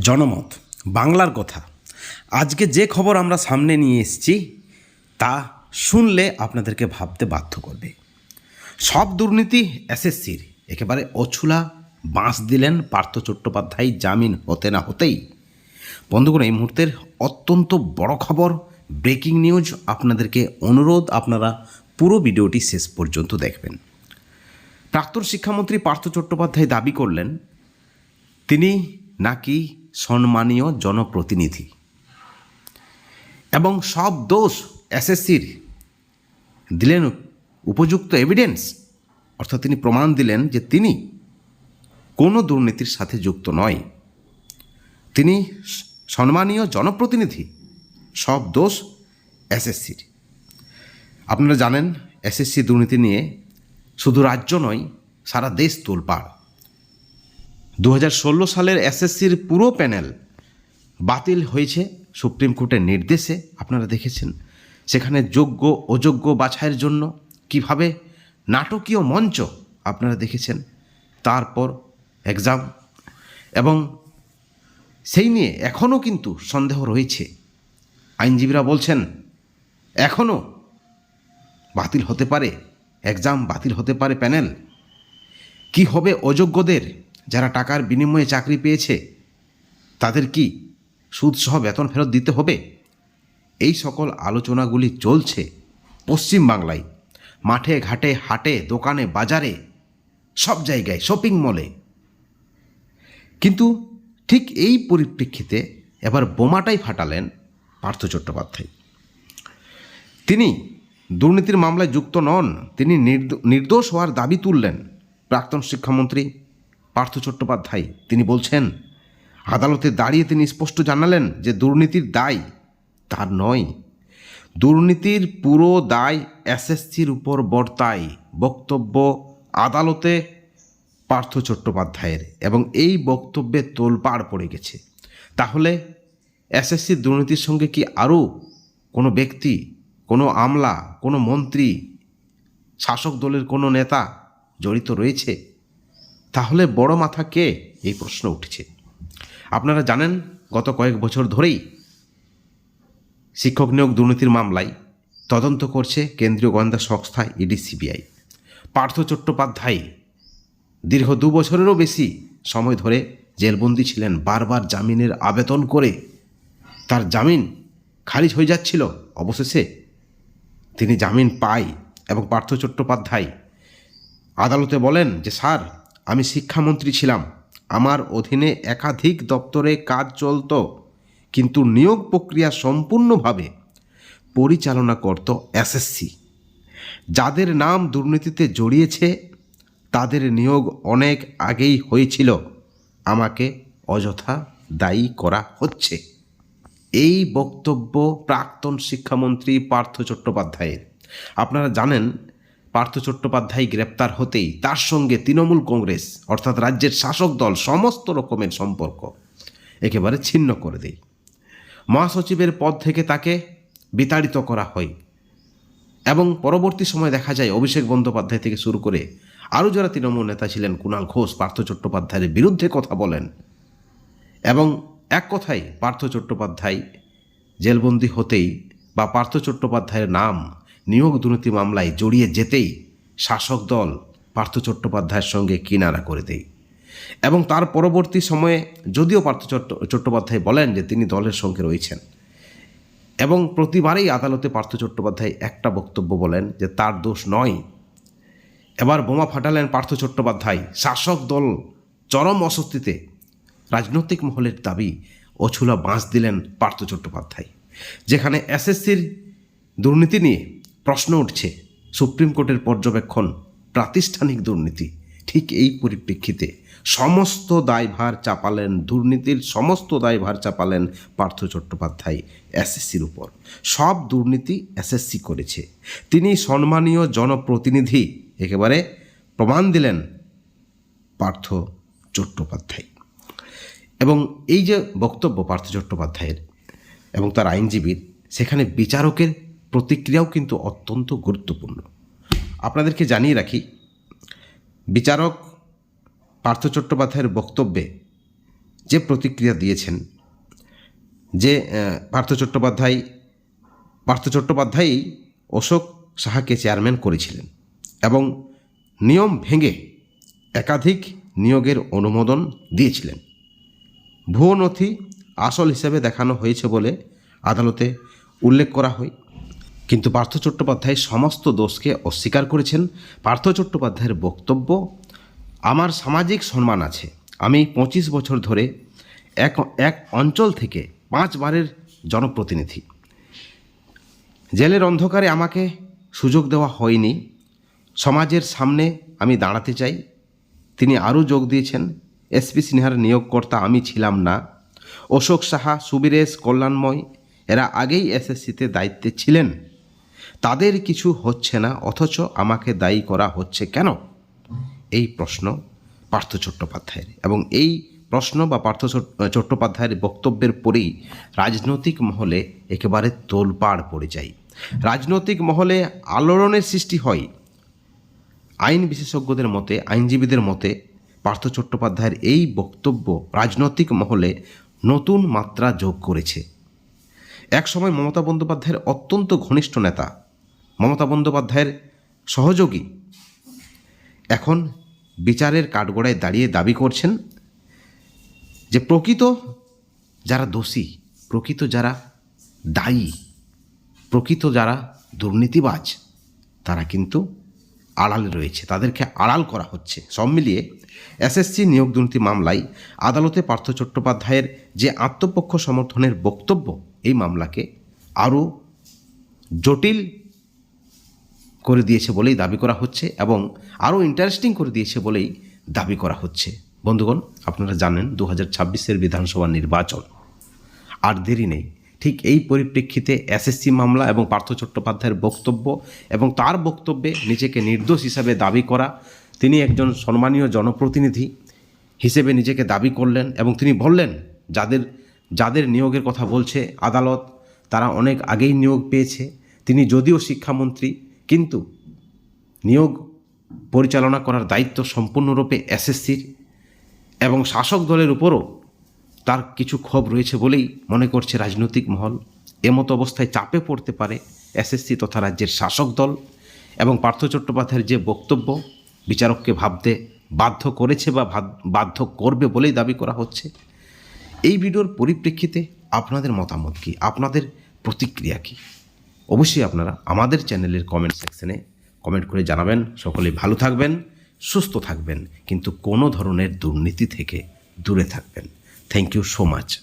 জনমত, বাংলার কথা। আজকে যে খবর আমরা সামনে নিয়ে এসেছি, তা শুনলে আপনাদেরকে ভাবতে বাধ্য করবে। সব দুর্নীতি এসএসসির, একেবারে অছুলা বাঁশ দিলেন পার্থ চট্টোপাধ্যায় জামিন হতে না হতেই। বন্ধুগণ, এই মুহূর্তের অত্যন্ত বড় খবর, ব্রেকিং নিউজ আপনাদেরকে অনুরোধ, আপনারা পুরো ভিডিওটি শেষ পর্যন্ত দেখবেন। প্রাক্তন শিক্ষামন্ত্রী পার্থ চট্টোপাধ্যায় দাবি করলেন, তিনি নাকি সম্মানীয় জনপ্রতিনিধি। এবং সব দোষ এসএসসির। দিলেন উপযুক্ত এভিডেন্স অর্থাৎ তিনি প্রমাণ দিলেন যে তিনি কোনো দুর্নীতির সাথে যুক্ত নয়। তিনি সম্মানীয় জনপ্রতিনিধি, সব দোষ এসএসসির। আপনারা জানেন, এসএসসি দুর্নীতি নিয়ে শুধু রাজ্য নয়, সারা দেশ তোলপাড়। দু হাজার ষোলো সালের এসএসসির পুরো প্যানেল বাতিল হয়েছে সুপ্রিম কোর্টের নির্দেশে। আপনারা দেখেছেন। সেখানে যোগ্য, অযোগ্য বাছাইয়ের জন্য কীভাবে নাটকীয় মঞ্চ আপনারা দেখেছেন। তারপর এক্সাম এবং সেই নিয়ে এখনও কিন্তু সন্দেহ রয়েছে। আইনজীবীরা বলছেন, এখনও বাতিল হতে পারে এক্সাম বাতিল হতে পারে প্যানেল। কি হবে অযোগ্যদের যারা টাকার বিনিময়ে চাকরি পেয়েছে, তাদের কি সুদসহ বেতন ফেরত দিতে হবে? এই সকল আলোচনাগুলি চলছে পশ্চিম বাংলায় মাঠে, ঘাটে, হাটে, দোকানে, বাজারে, সব জায়গায় শপিং মলে কিন্তু ঠিক এই পরিপ্রেক্ষিতে এবার বোমাটাই ফাটালেন পার্থ চট্টোপাধ্যায়। তিনি দুর্নীতির মামলায় যুক্ত নন, তিনি নির্দ- নির্দোষ হওয়ার দাবি তুললেন প্রাক্তন শিক্ষামন্ত্রী পার্থ চট্টোপাধ্যায়। তিনি বলছেন, আদালতে দাঁড়িয়ে তিনি স্পষ্ট জানালেন যে দুর্নীতির দায় তার নয়। দুর্নীতির পুরো দায় এসএসসির উপর বর্তায়। বক্তব্য আদালতে পার্থ চট্টোপাধ্যায়ের এবং এই বক্তব্যে তোলপাড় পড়ে গেছে। তাহলে এসএসসির দুর্নীতির সঙ্গে কি আরও কোনো ব্যক্তি, কোনো আমলা, কোনো মন্ত্রী, শাসক দলের কোনো নেতা জড়িত রয়েছে? তাহলে বড় মাথা কে? এই প্রশ্ন উঠেছে। আপনারা জানেন, গত কয়েক বছর ধরেই শিক্ষক নিয়োগ দুর্নীতির মামলায় তদন্ত করছে কেন্দ্রীয় গোয়েন্দা সংস্থা ইডি সিবিআই পার্থ চট্টোপাধ্যায় দীর্ঘ দু বছরেরও বেশি সময় ধরে জেলবন্দি ছিলেন। বারবার জামিনের আবেদন করে তার জামিন খারিজ হয়ে যাচ্ছিল। অবশেষে তিনি জামিন পায় এবং পার্থ চট্টোপাধ্যায় আদালতে বলেন যে, স্যার আমি শিক্ষামন্ত্রী ছিলাম। আমার অধীনে একাধিক দপ্তরে কাজ চলত, কিন্তু নিয়োগ প্রক্রিয়া সম্পূর্ণভাবে পরিচালনা করত এসএসসি। যাদের নাম দুর্নীতিতে জড়িয়েছে, তাদের নিয়োগ অনেক আগেই হয়েছিল। আমাকে অযথা দায়ী করা হচ্ছে। এই বক্তব্য প্রাক্তন শিক্ষামন্ত্রী পার্থ চট্টোপাধ্যায়ের। আপনারা জানেন পার্থ চট্টোপাধ্যায় গ্রেপ্তার হতেই তার সঙ্গে তৃণমূল কংগ্রেস, অর্থাৎ রাজ্যের শাসক দল, সমস্ত রকমের সম্পর্ক একেবারে ছিন্ন করে দেয়। মহাসচিবের পদ থেকে তাকে বিতাড়িত করা হয় এবং পরবর্তী সময় দেখা যায় অভিষেক বন্দ্যোপাধ্যায় থেকে শুরু করে আরও যারা তৃণমূল নেতা ছিলেন কুণাল ঘোষ, পার্থ চট্টোপাধ্যায়ের বিরুদ্ধে কথা বলেন এবং এক কথায় পার্থ চট্টোপাধ্যায় জেলবন্দি হতেই বা পার্থ চট্টোপাধ্যায়ের নাম নিয়োগ দুর্নীতি মামলায় জড়িয়ে যেতেই শাসক দল পার্থ চট্টোপাধ্যায়ের সঙ্গে কিনারা করে দেয়। এবং তার পরবর্তী সময়ে যদিও পার্থ চট্ট- চট্টোপাধ্যায় বলেন যে তিনি দলের সঙ্গে রয়েছেন, এবং প্রতিবারেই আদালতে পার্থ চট্টোপাধ্যায় একটা বক্তব্য বলেন যে তার দোষ নয়। এবার বোমা ফাটালেন পার্থ চট্টোপাধ্যায়। শাসক দল চরম অস্বস্তিতে রাজনৈতিক মহলের দাবি, অছুলা বাঁশ দিলেন পার্থ চট্টোপাধ্যায়, যেখানে এসএসসির দুর্নীতি নিয়ে প্রশ্ন উঠছে, সুপ্রিম কোর্টের পর্যবেক্ষণ, প্রাতিষ্ঠানিক দুর্নীতি, ঠিক এই পরিপ্রেক্ষিতে সমস্ত দায়ভার চাপালেন, দুর্নীতির সমস্ত দায়ভার চাপালেন পার্থ চট্টোপাধ্যায়, এসএসসির উপর। সব দুর্নীতি এসএসসি করেছে। তিনি সম্মানীয় জনপ্রতিনিধি, একেবারে প্রমাণ দিলেন পার্থ চট্টোপাধ্যায়। এবং এই যে বক্তব্য পার্থ চট্টোপাধ্যায়ের এবং তার আইনজীবীর, সেখানে বিচারকের প্রতিক্রিয়াও কিন্তু অত্যন্ত গুরুত্বপূর্ণ। আপনাদেরকে জানিয়ে রাখি, বিচারক পার্থ চট্টোপাধ্যায়ের বক্তব্যে যে প্রতিক্রিয়া দিয়েছেন, যে পার্থ চট্টোপাধ্যায়, পার্থ চট্টোপাধ্যায়ই অশোক সাহাকে চেয়ারম্যান করেছিলেন এবং নিয়ম ভেঙে একাধিক নিয়োগের অনুমোদন দিয়েছিলেন। ভুয়ো নথি আসল হিসেবে দেখানো হয়েছে বলে আদালতে উল্লেখ করা হয়। কিন্তু পার্থ চট্টোপাধ্যায় সমস্ত দোষকে অস্বীকার করেছেন। পার্থ চট্টোপাধ্যায়ের বক্তব্য, আমার সামাজিক সম্মান আছে। আমি পঁচিশ বছর ধরে এক এক অঞ্চল থেকে পাঁচবারের জনপ্রতিনিধি। জেলের অন্ধকারে আমাকে সুযোগ দেওয়া হয়নি। সমাজের সামনে আমি দাঁড়াতে চাই। তিনি আরও যোগ দিয়েছেন এসপি সিনহার নিয়োগকর্তা আমি ছিলাম না। অশোক সাহা, সুবীরেশ কল্যাণময়, এরা আগেই এসএসসিতে দায়িত্বে ছিলেন। তাদের কিছু হচ্ছে না, অথচ আমাকে দায়ী করা হচ্ছে কেন? এই প্রশ্ন পার্থ চট্টোপাধ্যায়ের। এবং এই প্রশ্ন বা পার্থ চট- চট্টোপাধ্যায়ের বক্তব্যের পরেই রাজনৈতিক মহলে একেবারে তোলপাড় পড়ে যায়। রাজনৈতিক মহলে আলোড়নের সৃষ্টি হয়। আইন বিশেষজ্ঞদের মতে, আইনজীবীদের মতে, পার্থ চট্টোপাধ্যায়ের এই বক্তব্য রাজনৈতিক মহলে নতুন মাত্রা যোগ করেছে। একসময় মমতা বন্দ্যোপাধ্যায়ের অত্যন্ত ঘনিষ্ঠ নেতা মমতা বন্দ্যোপাধ্যায়ের সহযোগী। এখন বিচারের কাঠগোড়ায় দাঁড়িয়ে দাবি করছেন যে প্রকৃত যারা দোষী, প্রকৃত যারা দায়ী, প্রকৃত যারা দুর্নীতিবাজ, তারা কিন্তু আড়ালে রয়েছে। তাদেরকে আড়াল করা হচ্ছে। সব মিলিয়ে এসএসসি নিয়োগ দুর্নীতি মামলায় আদালতে পার্থ চট্টোপাধ্যায়ের যে আত্মপক্ষ সমর্থনের বক্তব্য, এই মামলাকে আরও জটিল করে দিয়েছে বলেই দাবি করা হচ্ছে এবং আরও ইন্টারেস্টিং করে দিয়েছে বলেই দাবি করা হচ্ছে। বন্ধুগণ, আপনারা জানেন দু হাজার ছাব্বিশের বিধানসভা নির্বাচন আর দেরি নেই। ঠিক এই পরিপ্রেক্ষিতে এসএসসি মামলা এবং পার্থ চট্টোপাধ্যায়ের বক্তব্য এবং তার বক্তব্যে নিজেকে নির্দোষ হিসাবে দাবি করা, তিনি একজন সম্মানীয় জনপ্রতিনিধি হিসেবে নিজেকে দাবি করলেন এবং তিনি বললেন, যাদের যাদের নিয়োগের কথা বলছে আদালত, তারা অনেক আগেই নিয়োগ পেয়েছে। তিনি যদিও শিক্ষামন্ত্রী কিন্তু নিয়োগ পরিচালনা করার দায়িত্ব সম্পূর্ণরূপে এসএসসির এবং শাসক দলের উপরও তার কিছু ক্ষোভ রয়েছে বলেই মনে করছে রাজনৈতিক মহল। এমতো অবস্থায় চাপে পড়তে পারে এসএসসি তথা রাজ্যের শাসক দল এবং পার্থ চট্টোপাধ্যায়ের যে বক্তব্য, বিচারককে ভাবতে বাধ্য করেছে বা বাধ্য করবে বলেই দাবি করা হচ্ছে। এই ভিডিওর পরিপ্রেক্ষিতে আপনাদের মতামত কী? আপনাদের প্রতিক্রিয়া কী? অবশ্যই আপনারা আমাদের চ্যানেলের কমেন্ট সেকশনে কমেন্ট করে জানাবেন। সকলে ভালো থাকবেন, সুস্থ থাকবেন, কিন্তু কোনো ধরনের দুর্নীতি থেকে দূরে থাকবেন। Thank you so much